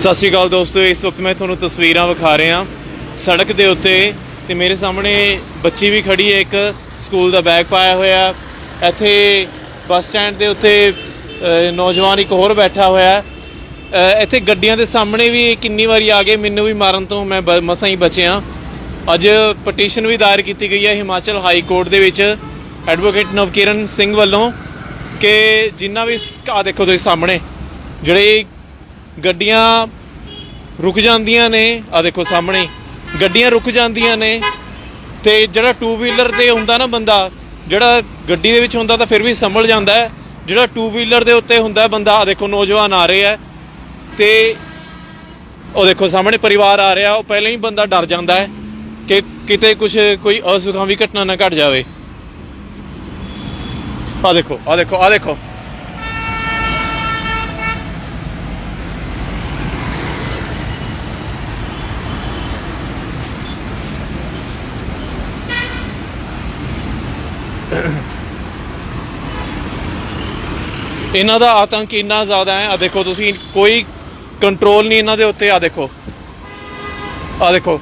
ਸਤਿ ਸ਼੍ਰੀ ਅਕਾਲ ਦੋਸਤੋ, ਇਸ ਵਕਤ ਮੈਂ ਤੁਹਾਨੂੰ ਤਸਵੀਰਾਂ ਵਿਖਾ ਰਿਹਾ। ਸੜਕ ਦੇ ਉੱਤੇ ਤੇ ਮੇਰੇ ਸਾਹਮਣੇ ਬੱਚੀ ਵੀ ਖੜੀ ਹੈ, ਇੱਕ ਸਕੂਲ ਦਾ ਬੈਗ ਪਾਇਆ ਹੋਇਆ। ਇੱਥੇ ਬੱਸ ਸਟੈਂਡ ਦੇ ਉੱਤੇ ਨੌਜਵਾਨ ਇੱਕ ਹੋਰ ਬੈਠਾ ਹੋਇਆ। ਇੱਥੇ ਗੱਡੀਆਂ ਦੇ ਸਾਹਮਣੇ ਵੀ ਕਿੰਨੀ ਵਾਰੀ ਆ ਗਏ, ਮੈਨੂੰ ਵੀ ਮਾਰਨ ਤੋਂ ਮੈਂ ਬ- ਮਸਾਂ ਹੀ ਬਚਿਆ। ਅੱਜ ਪਟੀਸ਼ਨ ਵੀ ਦਾਇਰ ਕੀਤੀ ਗਈ ਹੈ ਹਿਮਾਚਲ ਹਾਈ ਕੋਰਟ ਦੇ ਵਿੱਚ ਐਡਵੋਕੇਟ ਨਵਕਿਰਨ ਸਿੰਘ ਵੱਲੋਂ ਕਿ ਜਿੰਨਾ ਵੀ ਆ ਦੇਖੋ ਤੁਸੀਂ ਸਾਹਮਣੇ, ਜਿਹੜੇ ਗੱਡੀਆਂ ਰੁਕ ਜਾਂਦੀਆਂ ਨੇ ਆ ਦੇਖੋ ਸਾਹਮਣੇ, ਗੱਡੀਆਂ ਰੁਕ ਜਾਂਦੀਆਂ ਨੇ ਤੇ ਜਿਹੜਾ ਟੂ ਵੀਲਰ ਤੇ ਹੁੰਦਾ ਨਾ ਬੰਦਾ, ਜਿਹੜਾ ਗੱਡੀ ਦੇ ਵਿੱਚ ਹੁੰਦਾ ਤਾਂ ਫਿਰ ਵੀ ਸੰਭਲ ਜਾਂਦਾ ਹੈ। ਜਿਹੜਾ ਟੂ ਵੀਲਰ ਦੇ ਉੱਤੇ ਹੁੰਦਾ ਬੰਦਾ ਆ ਦੇਖੋ ਨੌਜਵਾਨ ਆ ਰਹੇ ਆ ਤੇ ਉਹ ਦੇਖੋ ਸਾਹਮਣੇ ਪਰਿਵਾਰ ਆ ਰਿਹਾ, ਉਹ ਪਹਿਲਾਂ ਹੀ ਬੰਦਾ ਡਰ ਜਾਂਦਾ ਹੈ ਕਿ ਕਿਤੇ ਕੁਝ ਕੋਈ ਅਸੁਖਾਵੀ ਘਟਨਾ ਨਾ ਘਟ ਜਾਵੇ। ਆ ਦੇਖੋ ਆ ਦੇਖੋ ਆ ਦੇਖੋ। ਇਹਨਾਂ ਦਾ ਆਤੰਕ ਇੰਨਾ ਜ਼ਿਆਦਾ ਹੈ ਆ ਦੇਖੋ ਤੁਸੀਂ, ਕੋਈ ਕੰਟਰੋਲ ਨਹੀਂ ਇਹਨਾਂ ਦੇ ਉੱਤੇ ਆ ਦੇਖੋ। ਆ ਦੇਖੋ।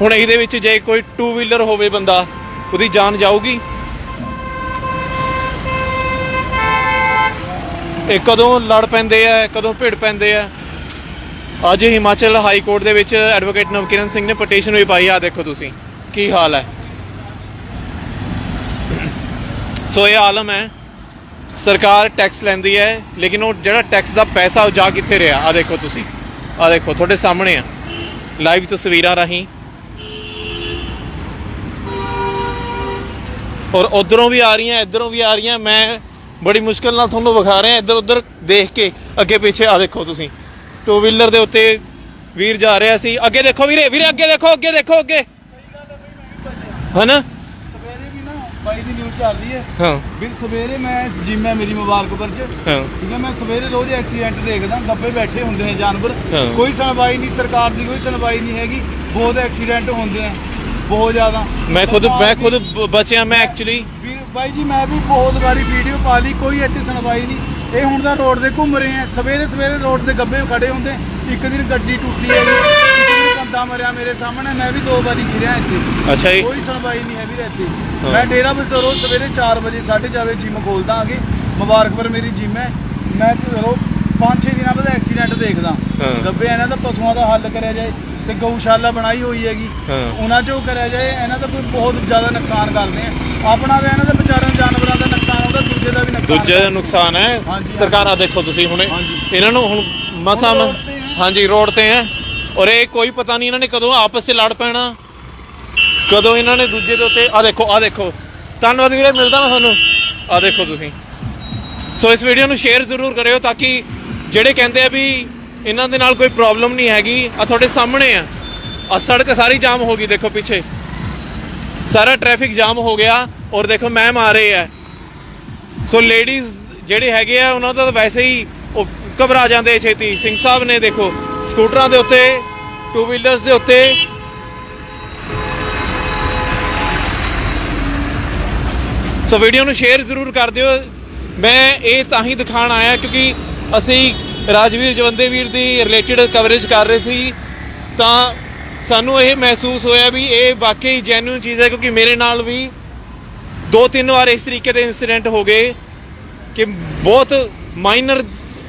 ਹੁਣ ਇਹਦੇ ਵਿੱਚ ਜੇ ਕੋਈ ਟੂ ਵੀਲਰ ਹੋਵੇ ਬੰਦਾ, ਉਹਦੀ ਜਾਨ ਜਾਊਗੀ। ਇਹ ਕਦੋਂ ਲੜ ਪੈਂਦੇ ਆ ਕਦੋਂ ਭਿੜ ਪੈਂਦੇ ਆ। ਅੱਜ ਹਿਮਾਚਲ ਹਾਈ ਕੋਰਟ ਦੇ ਵਿੱਚ ਐਡਵੋਕੇਟ ਨਵਕਿਰਨ ਸਿੰਘ ਨੇ ਪਟੀਸ਼ਨ ਵੀ ਪਾਈ ਆ ਦੇਖੋ ਤੁਸੀਂ, ਕੀ ਹਾਲ ਹੈ। ਸੋ ਇਹ ਆਲਮ ਹੈ। ਸਰਕਾਰ ਟੈਕਸ ਲੈਂਦੀ ਹੈ, ਲੇਕਿਨ ਉਹ ਜਿਹੜਾ ਟੈਕਸ ਦਾ ਪੈਸਾ ਉਹ ਜਾ ਕਿੱਥੇ ਰਿਹਾ? ਆ ਦੇਖੋ ਤੁਸੀਂ। ਆ ਦੇਖੋ, ਤੁਹਾਡੇ ਸਾਹਮਣੇ ਆ। ਲਾਈਵ ਤਸਵੀਰਾਂ ਰਾਹੀਂ। ਔਰ ਉਧਰੋਂ ਵੀ ਆ ਰਹੀਆਂ, ਇਧਰੋਂ ਵੀ ਆ ਰਹੀਆਂ। ਮੈਂ ਬੜੀ ਮੁਸ਼ਕਲ ਨਾਲ ਤੁਹਾਨੂੰ ਵਿਖਾ ਰਿਹਾ ਇੱਧਰ ਉੱਧਰ ਦੇਖ ਕੇ। ਅੱਗੇ ਪਿੱਛੇ ਆ ਦੇਖੋ ਤੁਸੀਂ। ਟੂ ਵੀਲਰ ਦੇ ਉੱਤੇ ਵੀਰ ਜਾ ਰਿਹਾ ਸੀ। ਅੱਗੇ ਦੇਖੋ ਵੀਰੇ ਵੀਰੇ ਅੱਗੇ ਦੇਖੋ ਅੱਗੇ ਦੇਖੋ, ਅੱਗੇ। ਹਨਾ ਸਵੇਰੇ ਵੀ ਨਾ ਬਾਈ ਦੀ ਚੱਲ ਰਹੀ ਹੈ। ਹਾਂ। ਵੀ ਸਵੇਰੇ ਮੈਂ ਜਿਮ ਹੈ ਮੇਰੀ ਮੁਬਾਰਕਪੁਰ ਚ। ਹਾਂ। ਠੀਕ ਹੈ ਮੈਂ ਸਵੇਰੇ ਰੋਜ਼ ਐਕਸੀਡੈਂਟ ਦੇਖਦਾ ਗੱਬੇ ਬੈਠੇ ਹੁੰਦੇ ਨੇ ਜਾਨਵਰ। ਹਾਂ। ਕੋਈ ਸੁਣਵਾਈ ਨਹੀਂ ਸਰਕਾਰ ਦੀ ਕੋਈ ਸੁਣਵਾਈ ਨਹੀਂ ਹੈਗੀ। ਬਹੁਤ ਐਕਸੀਡੈਂਟ ਹੁੰਦੇ ਆ ਬਹੁਤ ਜ਼ਿਆਦਾ। ਮੈਂ ਖੁਦ ਮੈਂ ਦੀ- ਖੁਦ ਬ- ਬਚਿਆ ਮੈਂ ਐਕਚੁਅਲੀ ਵੀਰ ਬਾਈ ਜੀ ਮੈਂ ਵੀ ਬਹੁਤ ਵਾਰੀ ਵੀਡੀਓ ਪਾ ਲਈ ਕੋਈ ਇੱਥੇ ਸੁਣਵਾਈ ਨਹੀਂ। ਇਹ ਹੁਣ ਤਾਂ ਰੋਡ ਤੇ ਘੁੰਮ ਰਹੇ ਆ। ਸਵੇਰੇ ਸਵੇਰੇ ਰੋਡ ਤੇ ਗੱਬੇ ਖੜੇ ਹੁੰਦੇ ਇੱਕ ਦਿਨ ਗੱਡੀ ਟੁੱਟੀ ਹੈ ਇੱਕ ਦਿਨ ਬੰਦਾ ਮਰਿਆ ਮੇਰੇ ਸਾਹਮਣੇ ਮੈਂ ਵੀ ਦੋ ਵਾਰੀ ਗਿਰਿਆ ਇੱਥੇ। ਅੱਛਾ ਜੀ। ਕੋਈ ਸੁਣਵਾਈ ਨਹੀਂ ਹੈ ਵੀਰ ਇੱਥੇ। ਹਾਂ। ਮੈਂ ਡੇਰਾ ਬਸਰ ਰੋਜ਼ ਸਵੇਰੇ 4 ਵਜੇ 4:30 ਵਜੇ ਜਿਮ ਖੋਲਦਾ ਆਗੇ ਮੁਬਾਰਕਪੁਰ ਮੇਰੀ ਜਿਮ ਹੈ। ਮੈਂ ਰੋ 5-6 ਦਿਨਾਂ ਬਾਅਦ ਐਕਸੀਡੈਂਟ ਦੇਖਦਾ। ਹਾਂ। ਇਹਨਾਂ ਦਾ ਪਸ਼ੂਆਂ ਦਾ ਹੱਲ ਕਰਿਆ ਜਾਏ ਤੇ ਗਊਸ਼ਾਲਾ ਬਣਾਈ ਹੋਈ ਹੈਗੀ। ਹਾਂ। ਉਹਨਾਂ ਚੋਂ ਕਰਿਆ ਜਾਏ ਇਹਨਾਂ ਦਾ ਕੋਈ ਬਹੁਤ ਜ਼ਿਆਦਾ ਨੁਕਸਾਨ ਕਰਦੇ ਆ ਆਪਣਾ ਤਾਂ ਇਹਨਾਂ ਦਾ ਵਿਚਾਰਿਆਂ ਜਾਨਵਰਾਂ ਦਾ ਨੁਕਸਾਨ ਹੁੰਦਾ ਦੂਜੇ ਦਾ ਵੀ ਨੁਕਸਾਨ ਦੂਜੇ ਦਾ ਨੁਕਸਾਨ ਹੈ। ਹਾਂਜੀ, ਸਰਕਾਰ ਆ ਦੇਖੋ ਤੁਸੀਂ ਹੁਣੇ। ਹਾਂਜੀ। ਇਹਨਾਂ ਨੂੰ ਹੁਣ ਮਸਾ ਹੁਣ road ਤੇ ਹੈ। ਹਾਂਜੀ ਰੋਡ ਤੇ ਹੈ। ਔਰ ਇਹ ਕੋਈ ਪਤਾ ਨਹੀਂ ਇਹਨਾਂ ਨੇ ਕਦੋਂ ਆਪਸ 'ਚ ਲੜ ਪੈਣਾ। ਕਦੋਂ ਇਹਨਾਂ ਨੇ ਦੂਜੇ ਦੇ ਉੱਤੇ ਆ ਦੇਖੋ ਆ ਦੇਖੋ। ਧੰਨਵਾਦ ਵੀਰੇ, ਮਿਲਦਾ ਮੈਂ ਤੁਹਾਨੂੰ। ਆ ਦੇਖੋ ਤੁਸੀਂ। ਸੋ ਇਸ ਵੀਡੀਓ ਨੂੰ ਸ਼ੇਅਰ ਜ਼ਰੂਰ ਕਰਿਓ ਤਾਂ ਕਿ ਜਿਹੜੇ ਕਹਿੰਦੇ ਆ ਵੀ ਇਹਨਾਂ ਦੇ ਨਾਲ ਕੋਈ ਪ੍ਰੋਬਲਮ ਨਹੀਂ ਹੈਗੀ ਆ ਤੁਹਾਡੇ ਸਾਹਮਣੇ ਆ। ਆ ਸੜਕ ਸਾਰੀ ਜਾਮ ਹੋ ਗਈ, ਦੇਖੋ ਪਿੱਛੇ। ਸਾਰਾ ਟ੍ਰੈਫਿਕ ਜਾਮ ਹੋ ਗਿਆ ਔਰ ਦੇਖੋ ਮੈਮ ਆ ਰਹੇ ਆ। ਸੋ ਲੇਡੀਜ਼ ਜਿਹੜੇ ਹੈਗੇ ਆ, ਉਹਨਾਂ ਦਾ ਤਾਂ ਵੈਸੇ ਹੀ ਉਹ ਘਬਰਾ ਜਾਂਦੇ ਛੇਤੀ। ਸਿੰਘ ਸਾਹਿਬ ਨੇ ਦੇਖੋ ਸਕੂਟਰਾਂ ਦੇ ਉੱਤੇ ਟੂ ਵੀਲਰਸ ਦੇ ਉੱਤੇ। ਸੋ ਵੀਡੀਓ ਨੂੰ ਸ਼ੇਅਰ ਜ਼ਰੂਰ ਕਰ ਦਿਓ। ਮੈਂ ਇਹ ਤਾਂ ਹੀ ਦਿਖਾਣ ਆਇਆ ਕਿਉਂਕਿ ਅਸੀਂ ਰਾਜਵੀਰ ਜਵੰਦੇ ਵੀਰ ਦੀ ਰਿਲੇਟਡ ਕਵਰੇਜ ਕਰ ਰਹੇ ਸੀ। ਤਾਂ ਸਾਨੂੰ ਇਹ ਮਹਿਸੂਸ ਹੋਇਆ ਵੀ ਇਹ ਵਾਕਈ ਜੈਨੂਇਨ ਚੀਜ਼ ਹੈ ਕਿਉਂਕਿ ਮੇਰੇ ਨਾਲ ਵੀ ਦੋ ਤਿੰਨ ਵਾਰ ਇਸ ਤਰੀਕੇ ਦੇ ਇਨਸੀਡੈਂਟ ਹੋ ਗਏ ਕਿ ਬਹੁਤ ਮਾਈਨਰ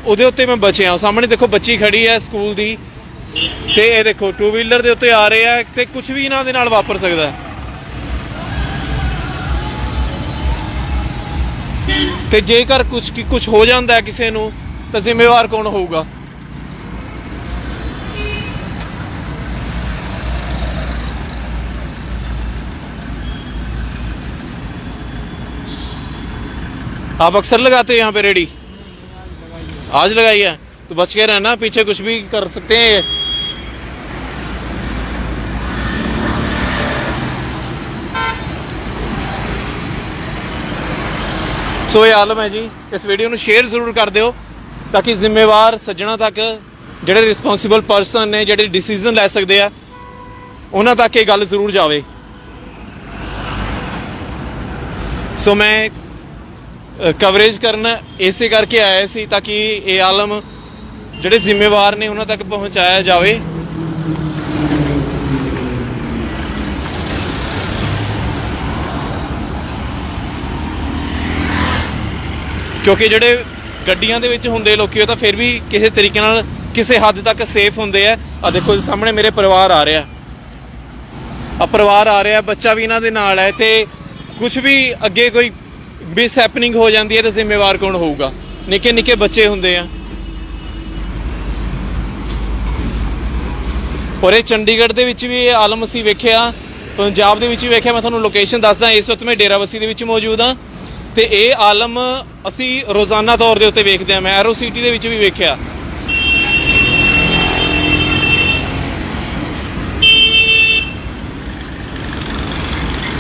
ਉਹਦੇ ਉੱਤੇ ਮੈਂ ਬਚਿਆ ਸਾਹਮਣੇ ਦੇਖੋ ਬੱਚੀ ਖੜੀ ਹੈ ਸਕੂਲ ਦੀ ਤੇ ਇਹ ਦੇਖੋ ਟੂ ਵੀਲਰ ਦੇ ਉੱਤੇ ਆ ਰਹੇ ਆ ਤੇ ਕੁਝ ਵੀ ਇਹਨਾਂ ਦੇ ਨਾਲ ਵਾਪਰ ਸਕਦਾ ਹੈ ਤੇ ਜੇਕਰ ਕੁਝ ਕੁਝ ਹੋ ਜਾਂਦਾ ਹੈ ਕਿਸੇ ਨੂੰ ਤਾਂ ਜ਼ਿੰਮੇਵਾਰ ਕੌਣ ਹੋਊਗਾ आप अक्सर लगाते हो यहाँ पे रेडी आज लगाई है तो बच के रहना पीछे कुछ भी कर सकते हैं ये ਸੋ ਇਹ ਆਲਮ ਹੈ ਜੀ ਇਸ ਵੀਡੀਓ ਨੂੰ ਸ਼ੇਅਰ ਜ਼ਰੂਰ ਕਰ ਦਿਓ ਤਾਂ ਕਿ ਜ਼ਿੰਮੇਵਾਰ ਸੱਜਣਾ ਤੱਕ ਜਿਹੜੇ ਰਿਸਪੌਂਸਿਬਲ ਪਰਸਨ ਨੇ ਜਿਹੜੇ ਡਿਸੀਜਨ ਲੈ ਸਕਦੇ ਆ ਉਹਨਾਂ ਤੱਕ ਇਹ ਗੱਲ ਜ਼ਰੂਰ ਜਾਵੇ ਸੋ ਮੈਂ ਕਵਰੇਜ ਕਰਨ ਇਸੇ ਕਰਕੇ ਆਇਆ ਸੀ ਤਾਂ ਕਿ ਇਹ ਆਲਮ ਜਿਹੜੇ ਜ਼ਿੰਮੇਵਾਰ ਨੇ ਉਹਨਾਂ ਤੱਕ ਪਹੁੰਚਾਇਆ ਜਾਵੇ। ਕਿਉਂਕਿ ਜਿਹੜੇ ਗੱਡੀਆਂ ਦੇ ਵਿੱਚ ਹੁੰਦੇ ਲੋਕੀ, ਉਹ ਤਾਂ ਫਿਰ ਵੀ ਕਿਸੇ ਤਰੀਕੇ ਨਾਲ ਕਿਸੇ ਹੱਦ ਤੱਕ ਸੇਫ ਹੁੰਦੇ ਆ। ਆ ਦੇਖੋ ਜੀ, ਸਾਹਮਣੇ ਮੇਰੇ ਪਰਿਵਾਰ ਆ ਰਿਹਾ। ਆ ਪਰਿਵਾਰ ਆ ਰਿਹਾ, ਬੱਚਾ ਵੀ ਇਹਨਾਂ ਦੇ ਨਾਲ ਹੈ ਤੇ ਕੁਝ ਵੀ ਅੱਗੇ ਕੋਈ ਮਿਸ ਹੈਪਨਿੰਗ ਹੋ ਜਾਂਦੀ ਹੈ ਤਾਂ ਜ਼ਿੰਮੇਵਾਰ ਕੌਣ ਹੋਊਗਾ? ਨਿੱਕੇ ਨਿੱਕੇ ਬੱਚੇ ਹੁੰਦੇ ਆ। ਔਰ ਇਹ ਚੰਡੀਗੜ੍ਹ ਦੇ ਵਿੱਚ ਵੀ ਇਹ ਆਲਮ ਅਸੀਂ ਵੇਖਿਆ, ਪੰਜਾਬ ਦੇ ਵਿੱਚ ਵੀ ਵੇਖਿਆ, ਮੈਂ ਤੁਹਾਨੂੰ ਲੋਕੇਸ਼ਨ ਦੱਸਦਾ, ਇਸ ਵਕਤ ਮੈਂ ਡੇਰਾਬੱਸੀ ਦੇ ਵਿੱਚ ਮੌਜੂਦ ਹਾਂ। ਤੇ ਇਹ ਆਲਮ ਅਸੀਂ ਰੋਜ਼ਾਨਾ ਤੌਰ ਦੇ ਉੱਤੇ ਵੇਖਦੇ ਹਾਂ, ਮੈਂ ਐਰੋ ਸਿਟੀ ਦੇ ਵਿੱਚ ਵੀ ਵੇਖਿਆ।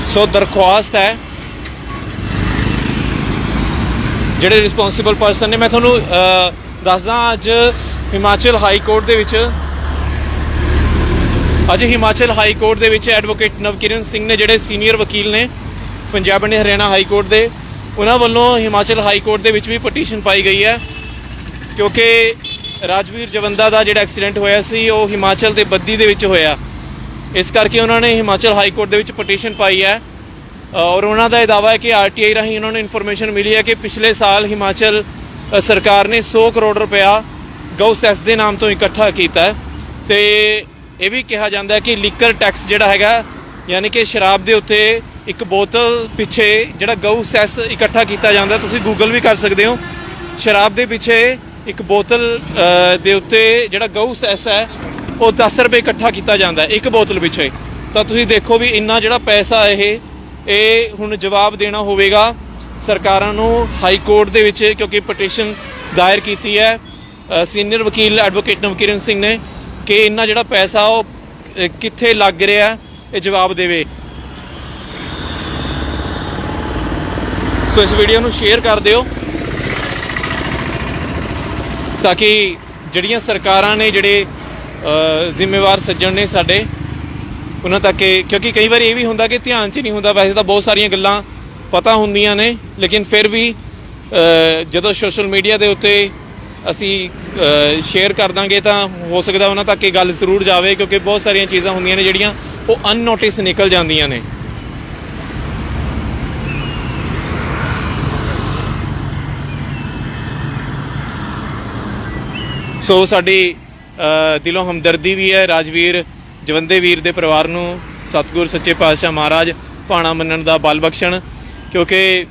ਸੋ ਦਰਖਾਸਤ ਹੈ ਜਿਹੜੇ ਰਿਸਪੌਂਸਿਬਲ ਪਰਸਨ ਨੇ, ਮੈਂ ਤੁਹਾਨੂੰ ਦੱਸਦਾ ਅੱਜ ਹਿਮਾਚਲ ਹਾਈ ਕੋਰਟ ਦੇ ਵਿੱਚ, ਅੱਜ ਹਿਮਾਚਲ ਹਾਈ ਕੋਰਟ ਦੇ ਵਿੱਚ ਐਡਵੋਕੇਟ ਨਵਕਿਰਨ ਸਿੰਘ ਨੇ, ਜਿਹੜੇ ਸੀਨੀਅਰ ਵਕੀਲ ਨੇ ਪੰਜਾਬ ਅਤੇ ਹਰਿਆਣਾ ਹਾਈ ਕੋਰਟ ਦੇ, ਉਹਨਾਂ ਵੱਲੋਂ ਹਿਮਾਚਲ ਹਾਈ ਕੋਰਟ ਦੇ ਵਿੱਚ ਵੀ ਪਟੀਸ਼ਨ ਪਾਈ ਗਈ ਹੈ, ਕਿਉਂਕਿ ਰਾਜਵੀਰ ਜਵੰਦਾ ਦਾ ਜਿਹੜਾ ਐਕਸੀਡੈਂਟ ਹੋਇਆ ਸੀ, ਉਹ ਹਿਮਾਚਲ ਦੇ ਬੱਦੀ ਦੇ ਵਿੱਚ ਹੋਇਆ। ਇਸ ਕਰਕੇ ਉਹਨਾਂ ਨੇ ਹਿਮਾਚਲ ਹਾਈ ਕੋਰਟ ਦੇ ਵਿੱਚ ਪਟੀਸ਼ਨ ਪਾਈ ਹੈ। ਔਰ ਉਹਨਾਂ ਦਾ ਇਹ ਦਾਵਾ ਹੈ ਕਿ ਆਰਟੀਆਈ ਰਾਹੀਂ ਉਹਨਾਂ ਨੂੰ ਇਨਫੋਰਮੇਸ਼ਨ ਮਿਲੀ ਹੈ ਕਿ ਪਿਛਲੇ ਸਾਲ ਹਿਮਾਚਲ ਸਰਕਾਰ ਨੇ 100 ਕਰੋੜ ਰੁਪਇਆ ਗਊ ਸੈਸ ਦੇ ਨਾਮ ਤੋਂ ਇਕੱਠਾ ਕੀਤਾ ਹੈ। ਤੇ ਇਹ ਵੀ ਕਿਹਾ ਜਾਂਦਾ ਹੈ ਕਿ ਲੀਕਰ ਟੈਕਸ ਜਿਹੜਾ ਹੈਗਾ, ਯਾਨੀ ਕਿ ਸ਼ਰਾਬ ਦੇ ਉੱਤੇ ਇੱਕ ਬੋਤਲ ਪਿੱਛੇ ਜਿਹੜਾ ਗਊ ਸੈਸ ਇਕੱਠਾ ਕੀਤਾ ਜਾਂਦਾ, ਤੁਸੀਂ ਗੂਗਲ ਵੀ ਕਰ ਸਕਦੇ ਹੋ। ਸ਼ਰਾਬ ਦੇ ਪਿੱਛੇ ਇੱਕ ਬੋਤਲ ਦੇ ਉੱਤੇ ਜਿਹੜਾ ਗਊ ਸੈਸ ਹੈ, ਉਹ 10 ਰੁਪਏ ਇਕੱਠਾ ਕੀਤਾ ਜਾਂਦਾ ਇੱਕ ਬੋਤਲ ਪਿੱਛੇ। ਤਾਂ ਤੁਸੀਂ ਦੇਖੋ ਵੀ ਇੰਨਾ ਜਿਹੜਾ ਪੈਸਾ ਇਹ ਇਹ ਹੁਣ ਜਵਾਬ ਦੇਣਾ ਹੋਵੇਗਾ ਸਰਕਾਰਾਂ ਨੂੰ ਹਾਈ ਕੋਰਟ ਦੇ ਵਿੱਚ, ਕਿਉਂਕਿ ਪਟੀਸ਼ਨ ਦਾਇਰ ਕੀਤੀ ਹੈ। ਸੀਨੀਅਰ ਵਕੀਲ ਐਡਵੋਕੇਟ ਨਵਕਿਰਨ ਸਿੰਘ ਨੇ ਕਿ ਇੰਨਾ ਜਿਹੜਾ ਪੈਸਾ ਉਹ ਕਿੱਥੇ ਲੱਗ ਰਿਹਾ ਇਹ ਜਵਾਬ ਦੇਵੇ। ਸੋ ਇਸ ਵੀਡੀਓ ਨੂੰ ਸ਼ੇਅਰ ਕਰ ਦਿਓ। ਤਾਂ ਕਿ ਜਿਹੜੀਆਂ ਸਰਕਾਰਾਂ ਨੇ ਜਿਹੜੇ ਜ਼ਿੰਮੇਵਾਰ ਸੱਜਣ ਨੇ ਸਾਡੇ ਉਹਨਾਂ ਤੱਕ ਇਹ- ਕਿਉਂਕਿ ਕਈ ਵਾਰੀ ਇਹ ਵੀ ਹੁੰਦਾ ਕਿ ਧਿਆਨ 'ਚ ਨਹੀਂ ਹੁੰਦਾ। ਵੈਸੇ ਤਾਂ ਬਹੁਤ ਸਾਰੀਆਂ ਗੱਲਾਂ ਪਤਾ ਹੁੰਦੀਆਂ ਨੇ ਲੇਕਿਨ ਫਿਰ ਵੀ ਅ, ਜਦੋਂ ਸੋਸ਼ਲ ਮੀਡੀਆ ਦੇ ਉੱਤੇ ਅਸੀਂ ਸ਼ੇਅਰ ਕਰ ਦਾਂਗੇ ਤਾਂ ਹੋ ਸਕਦਾ ਉਹਨਾਂ ਤੱਕ ਇਹ ਗੱਲ ਜ਼ਰੂਰ ਜਾਵੇ ਕਿਉਂਕਿ ਬਹੁਤ ਸਾਰੀਆਂ ਚੀਜ਼ਾਂ ਹੁੰਦੀਆਂ ਨੇ ਜਿਹੜੀਆਂ ਉਹ ਅਨਨੋਟਿਸ ਨਿਕਲ ਜਾਂਦੀਆਂ ਨੇ। ਸੋ ਸਾਡੀ ਅ, ਦਿਲੋਂ ਹਮਦਰਦੀ ਵੀ ਹੈ ਰਾਜਵੀਰ। ਜਵੰਦੇ ਵੀਰ ਦੇ ਪਰਿਵਾਰ ਨੂੰ ਸਤਿਗੁਰ ਸੱਚੇ ਪਾਤਸ਼ਾਹ ਮਹਾਰਾਜ ਭਾਣਾ ਮੰਨਣ ਦਾ ਬਲ ਬਖਸ਼ਣ, ਕਿਉਂਕਿ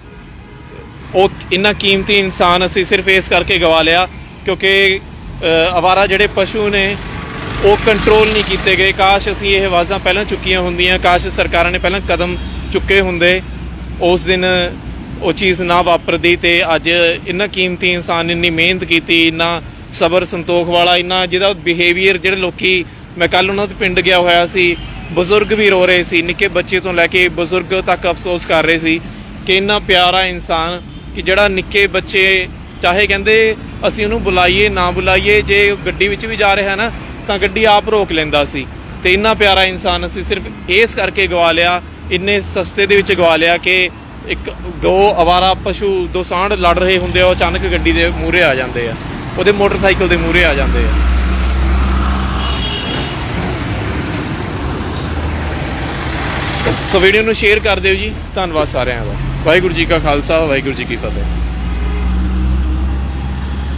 ਉਹ ਇੰਨਾ ਕੀਮਤੀ ਇਨਸਾਨ ਅਸੀਂ ਸਿਰਫ ਇਸ ਕਰਕੇ ਗਵਾ ਲਿਆ, ਕਿਉਂਕਿ ਅਵਾਰਾ ਜਿਹੜੇ ਪਸ਼ੂ ਨੇ, ਉਹ ਕੰਟਰੋਲ ਨਹੀਂ ਕੀਤੇ ਗਏ। ਕਾਸ਼ ਅਸੀਂ ਇਹ ਆਵਾਜ਼ਾਂ ਪਹਿਲਾਂ ਚੁੱਕੀਆਂ ਹੁੰਦੀਆਂ, ਕਾਸ਼ ਸਰਕਾਰਾਂ ਨੇ ਪਹਿਲਾਂ ਕਦਮ ਚੁੱਕੇ ਹੁੰਦੇ, ਉਸ ਦਿਨ ਉਹ ਚੀਜ਼ ਨਾ ਵਾਪਰਦੀ ਤੇ ਅੱਜ ਇੰਨਾ ਕੀਮਤੀ ਇਨਸਾਨ ਨੇ ਇੰਨੀ ਮਿਹਨਤ ਕੀਤੀ, ਇੰਨਾ ਸਬਰ ਸੰਤੋਖ ਵਾਲਾ, ਇੰਨਾ ਜਿਹਦਾ ਬਿਹੇਵੀਅਰ ਜਿਹੜੇ ਲੋਕੀ ਮੈਂ ਕੱਲ ਉਹਨਾਂ ਦੇ ਪਿੰਡ ਗਿਆ ਹੋਇਆ ਸੀ, ਬਜ਼ੁਰਗ ਵੀ ਰੋ ਰਹੇ ਸੀ, ਨਿੱਕੇ ਬੱਚੇ ਤੋਂ ਲੈ ਕੇ ਬਜ਼ੁਰਗ ਤੱਕ ਅਫਸੋਸ ਕਰ ਰਹੇ ਸੀ ਕਿ ਇੰਨਾ ਪਿਆਰਾ ਇਨਸਾਨ ਕਿ ਜਿਹੜਾ ਨਿੱਕੇ ਬੱਚੇ ਚਾਹੇ ਕਹਿੰਦੇ ਅਸੀਂ ਉਹਨੂੰ ਬੁਲਾਈਏ, ਨਾ ਬੁਲਾਈਏ, ਜੇ ਗੱਡੀ ਵਿੱਚ ਵੀ ਜਾ ਰਿਹਾ ਨਾ, ਤਾਂ ਗੱਡੀ ਆਪ ਰੋਕ ਲੈਂਦਾ ਸੀ। ਤੇ ਇੰਨਾ ਪਿਆਰਾ ਇਨਸਾਨ ਅਸੀਂ ਸਿਰਫ ਇਸ ਕਰਕੇ ਗਵਾ ਲਿਆ, ਇੰਨੇ ਸਸਤੇ ਦੇ ਵਿੱਚ ਗਵਾ ਲਿਆ ਕਿ ਇੱਕ ਦੋ ਅਵਾਰਾ ਪਸ਼ੂ ਦੋ ਸਾਂਢ ਲੜ ਰਹੇ ਹੁੰਦੇ ਆ, ਉਹ ਅਚਾਨਕ ਗੱਡੀ ਦੇ ਮੂਹਰੇ ਆ ਜਾਂਦੇ ਆ। ਉਹਦੇ ਮੋਟਰਸਾਈਕਲ ਦੇ ਮੂਹਰੇ ਆ ਜਾਂਦੇ ਆ। ਸੋ ਵੀਡੀਓ ਨੂੰ ਸ਼ੇਅਰ ਕਰ ਦਿਓ ਜੀ। ਧੰਨਵਾਦ ਸਾਰਿਆਂ ਦਾ। ਵਾਹਿਗੁਰੂ ਜੀ ਕਾ ਖਾਲਸਾ, ਵਾਹਿਗੁਰੂ ਜੀ ਕੀ ਫਤਿਹ।